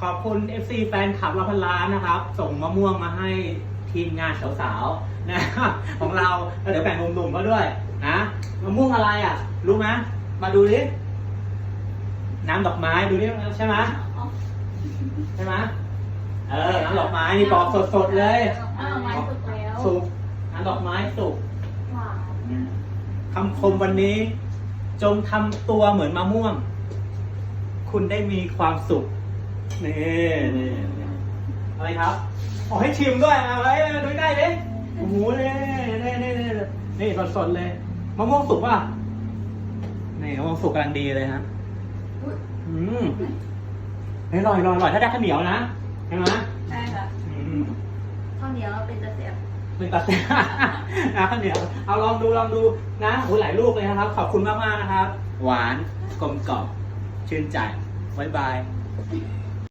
ขอบคุณ FC แฟนคลับเราพันล้านนะครับ ส่งมะม่วงมาให้ทีมงานสาวๆนะของเราแล้วเดี๋ยวแบ่งหนุ่มๆก็ด้วยนะมะม่วงอะไรอะ รู้ไหมมาดูดิน้ำดอกไม้ดูดิใช่ไหมใช่ไหมเออน้ำดอกไม้นี่ปอกสดๆเลยอ้าวไม้สุกแล้วสุกน้ำดอกไม้สุกหวานคำคมวันนี้ จงทำตัวเหมือนมะม่วง คุณได้มีความสุข นี่นี่นี่อะไรครับขอให้ชิมด้วยเอาไว้ดูได้ดิโอ้โหนี่นี่นี่นี่นี่สดๆเลยมะม่วงสุกป่ะนี่มะม่วงสุกกำลังดีเลยฮะอุ๊ยอืมเฮ้ยอร่อยอร่อยอร่อยถ้าได้ข้าวเหนียวนะใช่ไหมใช่ค่ะอืมข้าวเหนียวเป็นตะเสียบเป็นตัดสินนะข้าวเหนียวเอาลองดูลองดูนะโอ้หลายลูกเลยนะครับ ขอบคุณมากๆนะครับ หวานกลมกล่อมชื่นใจบ๊ายบาย